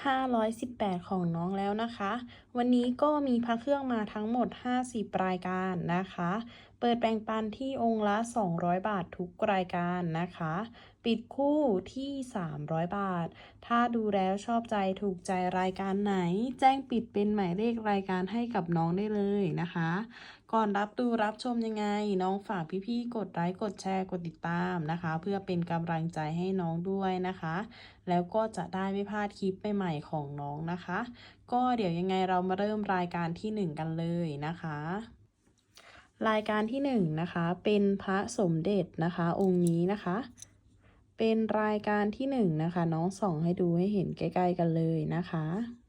518 ของน้องแล้วนะคะ วันนี้ก็มีพระเครื่องมาทั้งหมด 50 รายการนะคะ เปิดแบ่งปันที่องค์ละ 200 บาททุกรายการนะคะ ปิดคู่ที่ 300 บาท ถ้าดูแล้วชอบใจถูกใจรายการไหน แจ้งปิดเป็นหมายเลขรายการให้กับน้องได้เลยนะคะ ก่อนรับดูรับชมยังไง น้องฝากพี่ๆกดไลค์กดแชร์กดติดตามนะคะ เพื่อเป็นกำลังใจให้น้องด้วยนะคะ แล้วก็จะได้ไม่พลาดคลิปใหม่ๆของน้องนะคะ ก็เดี๋ยวยังไงเรามาเริ่มรายการที่หนึ่งกันเลยนะคะ รายการที่หนึ่งนะคะเป็นพระสมเด็จนะคะ องค์นี้นะคะ เป็นรายการที่หนึ่งนะคะ น้องส่องให้ดูให้เห็นใกล้ ๆ กันเลยนะคะ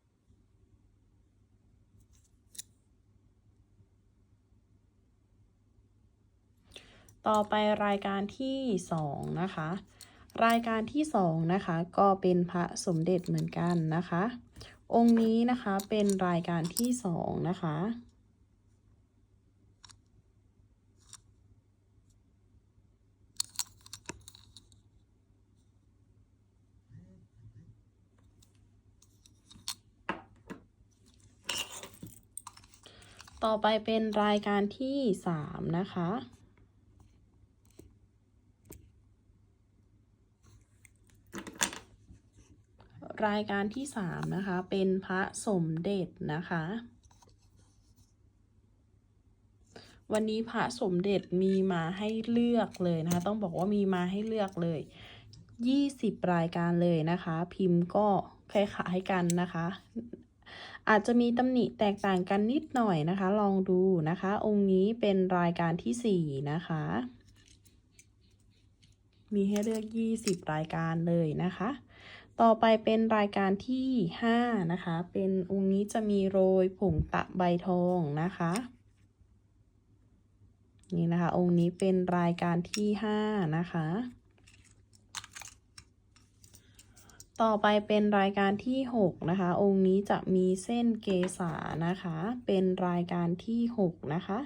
ต่อไปรายการที่สองนะคะ รายการที่สองนะคะก็เป็นพระสมเด็จเหมือนกันนะคะ องค์นี้นะคะเป็นรายการที่สองนะคะต่อไปเป็นรายการที่สามนะคะ รายการที่สามนะคะ เป็นพระสมเด็จนะคะ วันนี้พระสมเด็จมีมาให้เลือกเลยนะคะ ต้องบอกว่ามีมาให้เลือกเลย20รายการเลยนะคะ พิมพ์ก็คล้ายๆกันนะคะ อาจจะมีตำหนิแตกต่างกันนิดหน่อยนะคะ ลองดูนะคะ องค์นี้เป็นรายการที่4นะคะ มีให้เลือก20รายการเลยนะคะ ต่อไปเป็นรายการที่ 5 นะคะ เป็นองค์นี้จะมีโรยผงตะใบทองนะคะ นี่นะคะ องค์นี้เป็นรายการที่ 5 นะคะ ต่อไปเป็นรายการที่ 6 นะคะ องค์นี้จะมีเส้นเกษานะคะ เป็นรายการที่ 6 นะคะ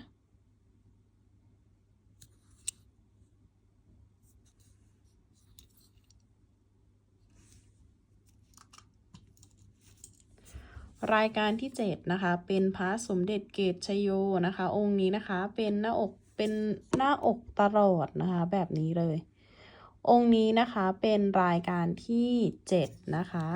รายการที่ 7 นะคะ เป็นพระสมเด็จเกตชโยนะคะ องค์นี้นะคะ เป็นหน้าอก เป็นหน้าอกตลอดนะคะ แบบนี้เลย องค์นี้นะคะ เป็นรายการที่ 7 นะคะ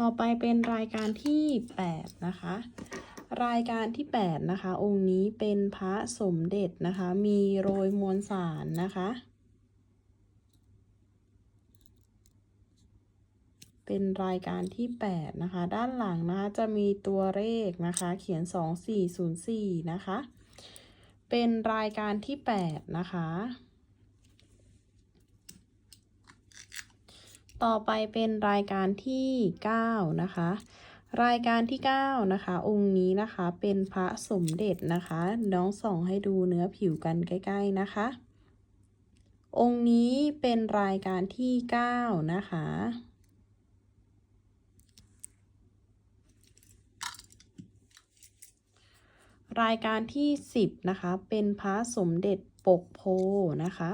ต่อไปเป็นรายการที่ 8 นะคะ รายการที่ 8 นะคะ องค์นี้เป็นพระสมเด็จนะคะ มีโรยมวลสารนะคะ เป็นรายการที่ 8 นะคะ ด้านหลังนะคะ จะมีตัวเลขนะคะ เขียน 2404 นะคะ เป็นรายการที่ 8 นะคะต่อไปเป็นรายการที่ 9 นะคะ รายการที่ 9 นะคะ องค์นี้นะคะเป็นพระสมเด็จนะคะน้องส่องให้ดูเนื้อผิวกันใกล้ๆนะคะ องค์นี้เป็นรายการที่ 9 นะคะรายการที่ 10 นะคะ เป็นพระสมเด็จปกโพนะคะ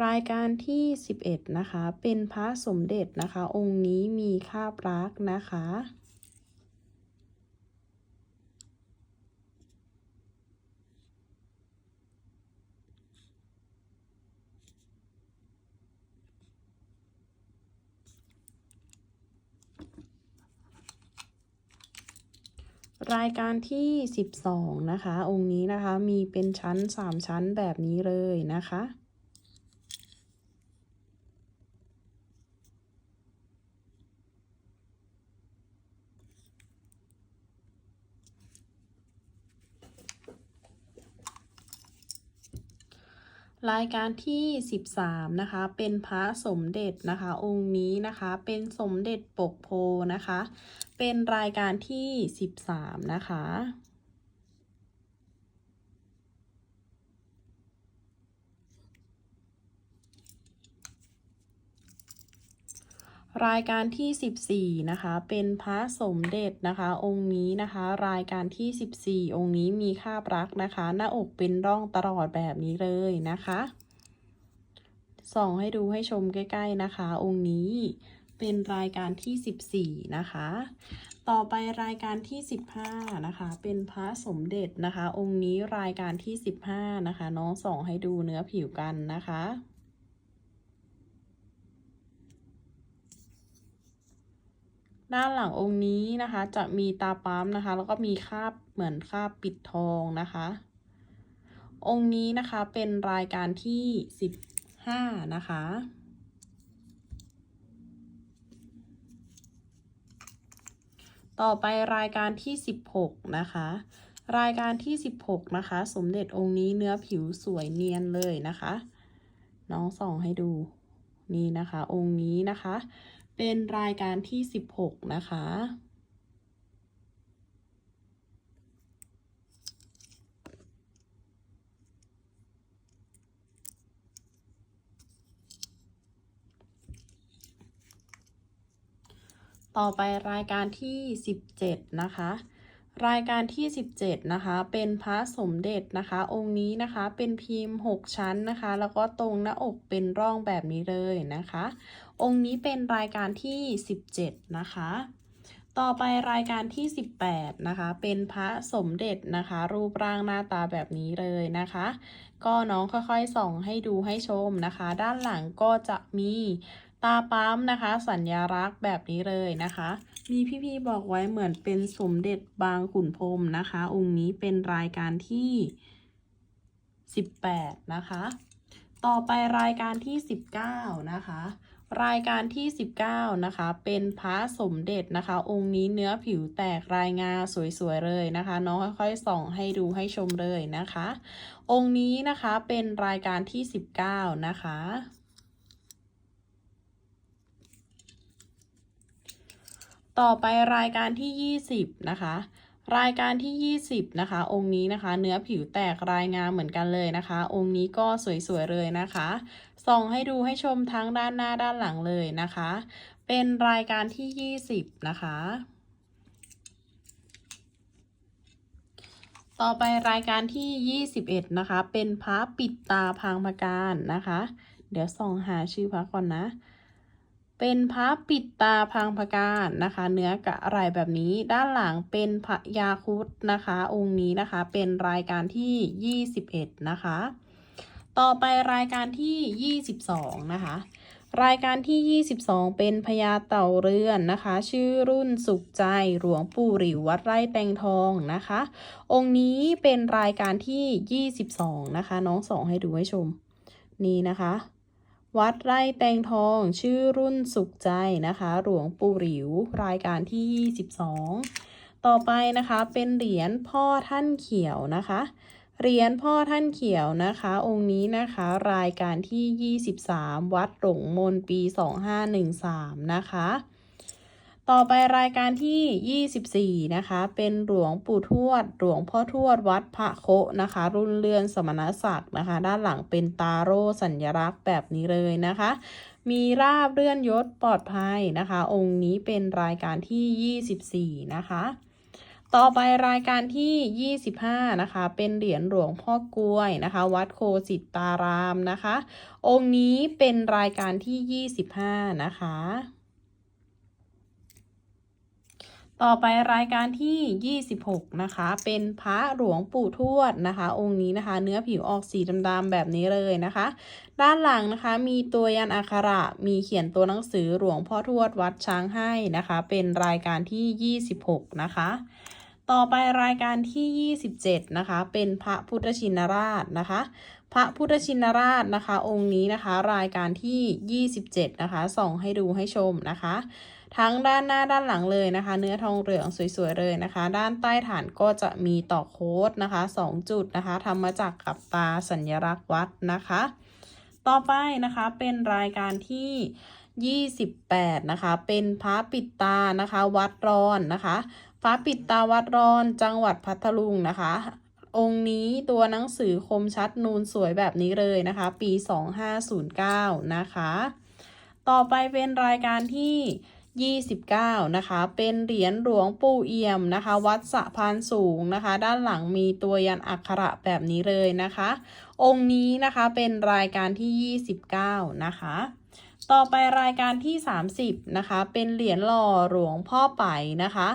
รายการที่ 11 นะคะ เป็นพระสมเด็จนะคะ องค์นี้มีคาบรักนะคะรรายการที่ 12 นะคะ องค์นี้นะคะ มีเป็นชั้น 3 ชั้นแบบนี้เลยนะคะ รายการที่ 13 นะคะ เป็นพระสมเด็จนะคะ องค์นี้นะคะเป็นสมเด็จปกโพนะคะ เป็นรายการที่ 13 นะคะ รายการที่ 14 นะคะ เป็นพระสมเด็จนะคะ องค์นี้นะคะ รายการที่ 14 องค์นี้มีคาบรักนะคะ หน้าอกเป็นร่องตลอดแบบนี้เลยนะคะส่องให้ดูให้ชมใกล้ๆนะคะ องค์นี้เป็นรายการที่ 14 นะคะ ต่อไปรายการที่ 15 นะคะ เป็นพระสมเด็จนะคะ องค์นี้รายการที่ 15 นะคะ น้องส่องให้ดูเนื้อผิวกันนะคะ ด้านหลังองค์นี้นะคะ จะมีตาปั๊มนะคะ แล้วก็มีคาบเหมือนคาบปิดทองนะคะ องค์นี้นะคะเป็นรายการที่15นะคะต่อไปรายการที่ 16 นะคะ รายการที่ 16 นะคะ สมเด็จองค์นี้เนื้อผิวสวยเนียนเลยนะคะ น้องส่องให้ดูนี่นะคะ องค์นี้นะคะ เป็นรายการที่ 16 นะคะ ต่อไปรายการที่ 17 นะคะ รายการที่ 17 นะคะ เป็นพระสมเด็จนะคะ องค์นี้นะคะเป็นพิมพ์ 6 ชั้นนะคะ แล้วก็ตรงหน้าอกเป็นร่องแบบนี้เลยนะคะ องค์นี้เป็นรายการที่ 17 นะคะ ต่อไปรายการที่ 18 นะคะ เป็นพระสมเด็จนะคะ รูปร่างหน้าตาแบบนี้เลยนะคะ ก็น้องค่อยๆส่องให้ดูให้ชมนะคะ ด้านหลังก็จะมีตาปั๊มนะคะ สัญลักษณ์แบบนี้เลยนะคะ มีพี่ๆบอกไว้เหมือนเป็นสมเด็จบางขุนพรมนะคะ องค์นี้เป็นรายการที่ 18 นะคะ ต่อไปรายการที่ 19 นะคะ รายการที่ 19 นะคะ เป็นพระสมเด็จนะคะ องค์นี้เนื้อผิวแตกรายงาสวยๆเลยนะคะ น้องค่อยๆส่องให้ดูให้ชมเลยนะคะ องค์นี้นะคะเป็นรายการที่ 19 นะคะต่อไปรายการที่ 20 นะคะ รายการที่ 20 นะคะ องค์นี้นะคะ เนื้อผิวแตกรายงามเหมือนกันเลยนะคะ องค์นี้ก็สวยๆเลยนะคะส่องให้ดูให้ชมทั้งด้านหน้าด้านหลังเลยนะคะ เป็นรายการที่ 20 นะคะ ต่อไปรายการที่ 21 นะคะ เป็นพระปิดตาพังพการนะคะ เดี๋ยวส่องหาชื่อพระก่อนนะ เป็นพระปิดตาพังพการนะคะ เนื้อกะอะไรแบบนี้ด้านหลังเป็นพระยาคุดนะคะ องค์นี้นะคะเป็นรายการที่ 21 นะคะ ต่อไปรายการที่ 22 นะคะ รายการที่ 22 เป็นพญาเต่าเรือนนะคะ ชื่อรุ่นสุขใจหลวงปู่หริววัดไร่แตงทองนะคะ องค์นี้เป็นรายการที่ 22 นะคะ น้องสองให้ดูให้ชม นี่นะคะ วัดไร่แตงทองชื่อรุ่นสุขใจนะคะ หลวงปู่หลิวรายการที่ 22 ต่อไปนะคะเป็นเหรียญพ่อท่านเขียวนะคะ เหรียญพ่อท่านเขียวนะคะ องค์นี้นะคะรายการที่ 23 วัดหลงมนปี 2513 นะคะ ต่อไปรายการที่ 24 นะคะ เป็นหลวงปู่ทวด หลวงพ่อทวดวัดพระโคนะคะ รุ่นเรือนสมณศักดิ์นะคะ ด้านหลังเป็นตาโร่สัญลักษณ์แบบนี้เลยนะคะ มีราบเลื่อนยศปลอดภัยนะคะ องค์นี้เป็นรายการที่ 24 นะคะต่อไปรายการที่ 25 นะคะ เป็นเหรียญหลวงพ่อกล้วยนะคะ วัดโคสิตารามนะคะ องค์นี้เป็นรายการที่ 25 นะคะ ต่อไปรายการที่ 26 นะคะ เป็นพระหลวงปู่ทวดนะคะ องค์นี้นะคะ เนื้อผิวออกสีดำๆแบบนี้เลยนะคะ ด้านหลังนะคะมีตัวยันอักขระมีเขียนตัวหนังสือหลวงพ่อทวดวัดช้างให้นะคะ เป็นรายการที่ 26 นะคะต่อไปรายการที่ 27 นะคะ เป็นพระพุทธชินราชนะคะ พระพุทธชินราชนะคะ องค์นี้นะคะ รายการที่ 27 นะคะ ส่องให้ดูให้ชมนะคะ ทั้งด้านหน้าด้านหลังเลยนะคะ เนื้อทองเหลืองสวยๆเลยนะคะ ด้านใต้ฐานก็จะมีต่อโค้ดนะคะ 2 จุดนะคะทำมาจากกับตาสัญลักษณ์วัดนะคะ ต่อไปนะคะเป็นรายการที่ 28 นะคะ เป็นพระปิดตานะคะ วัดรอนนะคะพระปิดตาวัดรอนจังหวัดพัทลุงนะคะ องค์นี้ตัวหนังสือคมชัดนูนสวยแบบนี้เลยนะคะ ปี 2509 นะคะ ต่อไปเป็นรายการที่ 29 นะคะ เป็นเหรียญหลวงปู่เอี่ยมนะคะ วัดสะพานสูงนะคะ ด้านหลังมีตัวยันอักขระแบบนี้เลยนะคะ องค์นี้นะคะเป็นรายการที่ 29 นะคะ ต่อไปรายการที่ 30 นะคะ เป็นเหรียญหล่อหลวงพ่อไปนะคะ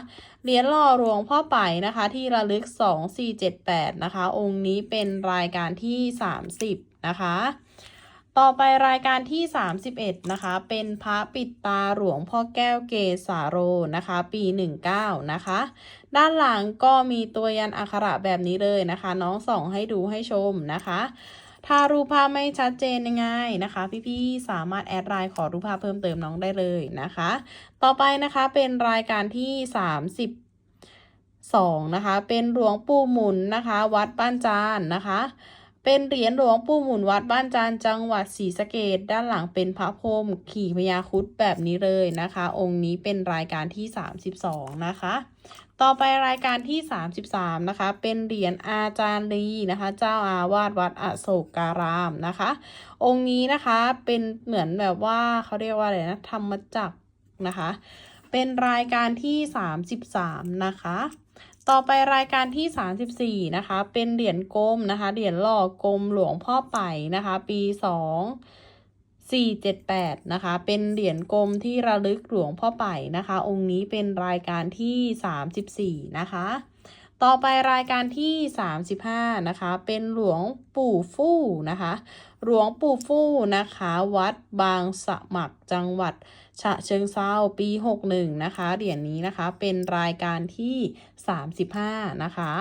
เหรียญหล่อหลวงพ่อไปนะคะ ที่ระลึก 2478 นะคะ องค์นี้เป็นรายการที่ 30 นะคะ ต่อไปรายการที่ 31 นะคะ เป็นพระปิดตาหลวงพ่อแก้วเกสาโรนะคะ ปี 19 นะคะ ด้านหลังก็มีตัวยันอักขระแบบนี้เลยนะคะ น้องส่องให้ดูให้ชมนะคะถ้ารูปภาพไม่ชัดเจนยังไงนะคะ พี่ๆสามารถแอดไลน์ขอรูปภาพเพิ่มเติมน้องได้เลยนะคะ ต่อไปนะคะเป็นรายการที่32นะคะ เป็นหลวงปู่หมุนนะคะ วัดบ้านจานนะคะ เป็นเหรียญหลวงปู่หมุนวัดบ้านจานจังหวัดศรีสะเกดด้านหลังเป็นพระพรหมขี่พญาครุดแบบนี้เลยนะคะ องค์นี้เป็นรายการที่ 32 นะคะ ต่อไปรายการที่ 33 นะคะ เป็นเหรียญอาจารย์ลีนะคะ เจ้าอาวาสวัดอโศกการามนะคะ องค์นี้นะคะเป็นเหมือนแบบว่าเขาเรียกว่าอะไรนะธรรมจักรนะคะ เป็นรายการที่ 33 นะคะ ต่อไปรายการที่ 34 นะคะ เป็นเหรียญกลมนะคะ เหรียญหล่อกลมหลวงพ่อไปนะคะ ปี 2 478 นะคะ เป็นเหรียญกลมที่ระลึกหลวงพ่อไปนะคะ องค์นี้เป็นรายการที่ 34 นะคะ ต่อไปรายการที่ 35 นะคะ เป็นหลวงปู่ฟู่นะคะ หลวงปู่ฟู่นะคะ วัดบางสมัครจังหวัดฉะเชิงเซาปี 61 นะคะ เหรียญนี้นะคะ เป็นรายการที่ 35 นะคะ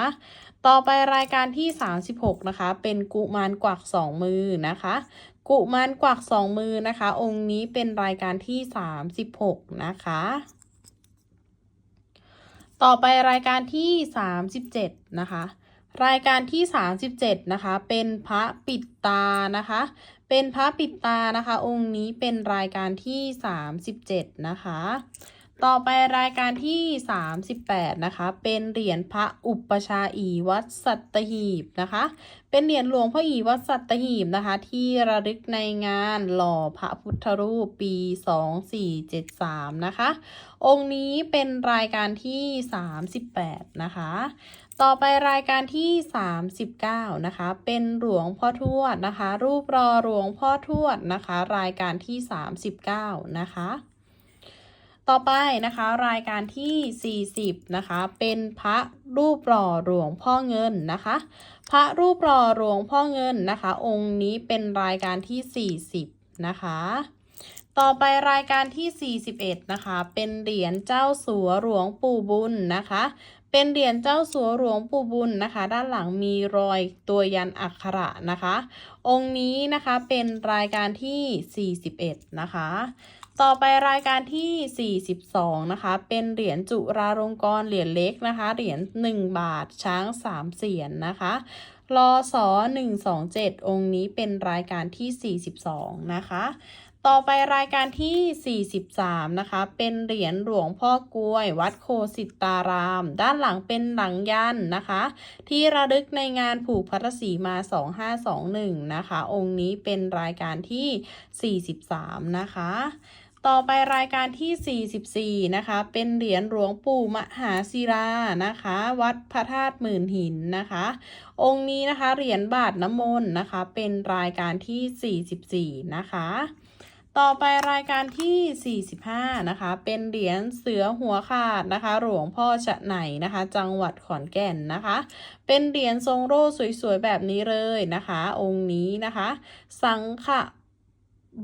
ต่อไปรายการที่ 36 นะคะ เป็นกุมารกวักสองมือนะคะ กุมารกวักสองมือนะคะ องค์นี้เป็นรายการที่ 36 นะคะต่อไปรายการที่ 37 นะคะ รายการที่ 37 นะคะ เป็นพระปิดตานะคะ เป็นพระปิดตานะคะ องค์นี้เป็นรายการที่ 37 นะคะ ต่อไปรายการที่ 38 นะคะ เป็นเหรียญพระอุปชาอีวัดสัตหีบนะคะ เป็นเหรียญหลวงพ่ออีวัดสัตหีบนะคะ ที่ระลึกในงานหล่อพระพุทธรูปปี 2473 นะคะ องค์นี้เป็นรายการที่ 38 นะคะ ต่อไปรายการที่ 39 นะคะ เป็นหลวงพ่อทวดนะคะ รูปรอหลวงพ่อทวดนะคะ รายการที่ 39 นะคะ ต่อไปนะคะรายการที่ 40 นะคะ เป็นพระรูปหล่อหลวงพ่อเงินนะคะ พระรูปหล่อหลวงพ่อเงินนะคะ องค์นี้เป็นรายการที่ 40 นะคะ ต่อไปรายการที่ 41 นะคะ เป็นเหรียญเจ้าสัวหลวงปู่บุญนะคะ เป็นเหรียญเจ้าสัวหลวงปู่บุญนะคะ ด้านหลังมีรอยตัวยันอักขระนะคะ องค์นี้นะคะเป็นรายการที่ 41 นะคะ ต่อไปรายการที่ 42 นะคะ เป็นเหรียญจุราลงกรณ์เหรียญเล็กนะคะ เหรียญ1 บาทช้าง 3 เสียนนะคะรอสอ127 องค์นี้เป็นรายการที่ 42 นะคะ ต่อไปรายการที่ 43 นะคะ เป็นเหรียญหลวงพ่อกล้วย วัดโคสิตาราม ด้านหลังเป็นหลังยันนะคะ ที่ระลึกในงานผูกพัทสีมา 2521 นะคะ องค์นี้เป็นรายการที่ 43 นะคะ ต่อไปรายการที่ 44 นะคะ เป็นเหรียญหลวงปู่มหาศิลานะคะ วัดพระธาตุหมื่นหินนะคะ องค์นี้นะคะเหรียญบาทน้ำมนต์นะคะ เป็นรายการที่ 44 นะคะ ต่อไปรายการที่ 45 นะคะ เป็นเหรียญเสือหัวขาดนะคะ หลวงพ่อฉะไหนนะคะ จังหวัดขอนแก่นนะคะ เป็นเหรียญทรงโล่สวยๆแบบนี้เลยนะคะ องค์นี้นะคะ สังขะ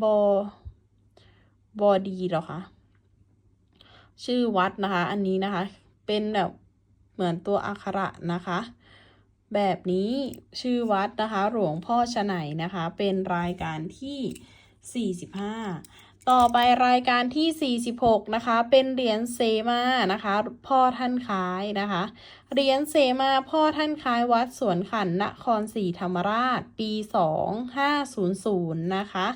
บอ บอดีหรอคะชื่อวัดนะคะ อันนี้นะคะ เป็นแบบเหมือนตัวอักขระนะคะ แบบนี้ชื่อวัดนะคะ หลวงพ่อชะไหนนะคะ เป็นรายการที่ 45 ต่อไปรายการที่ 46 นะคะ เป็นเหรียญเสมานะคะ พ่อท่านคล้ายนะคะ เหรียญเสมาพ่อท่านคล้ายวัดสวนขันนครศรีธรรมราช ปี 2500 นะคะ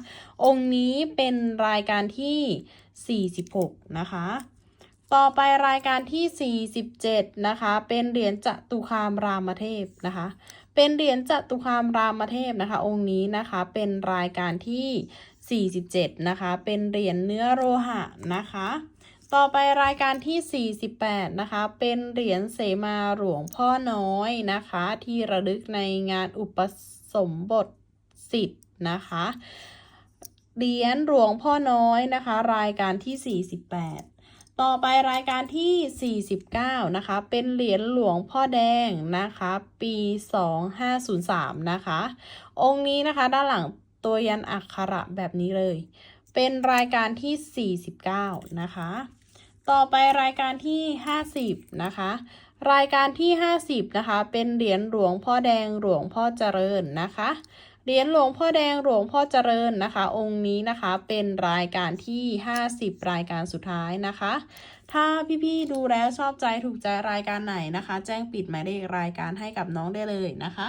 องค์นี้เป็นรายการที่ 46 นะคะต่อไปรายการที่ 47 นะคะ เป็นเหรียญจตุคามรามเทพนะคะ เป็นเหรียญจตุคามรามเทพนะคะ องค์นี้นะคะ เป็นรายการที่ 47 นะคะ เป็นเหรียญเนื้อโลหะนะคะ ต่อไปรายการที่ 48 นะคะ เป็นเหรียญเสมาหลวงพ่อน้อยนะคะ ที่ระลึกในงานอุปสมบทสิทธิ์นะคะเหรียญหลวงพ่อน้อยนะคะ รายการที่ 48ต่อไปรายการที่ 49 นะคะ เป็นเหรียญหลวงพ่อแดงนะคะ ปี 2503 นะคะ องค์นี้นะคะด้านหลัง ตัวยันอักขระแบบนี้เลย เป็นรายการที่ 49 นะคะ ต่อไปรายการที่ 50 นะคะ รายการที่ 50 นะคะ เป็นเหรียญหลวงพ่อแดงหลวงพ่อเจริญนะคะเหรียญหลวงพ่อแดงหลวงพ่อเจริญนะคะ องค์นี้นะคะเป็นรายการที่ 50 รายการสุดท้ายนะคะ ถ้าพี่ๆดูแล้วชอบใจถูกใจรายการไหนนะคะ แจ้งปิดหมายเลขรายการให้กับน้องได้เลยนะคะ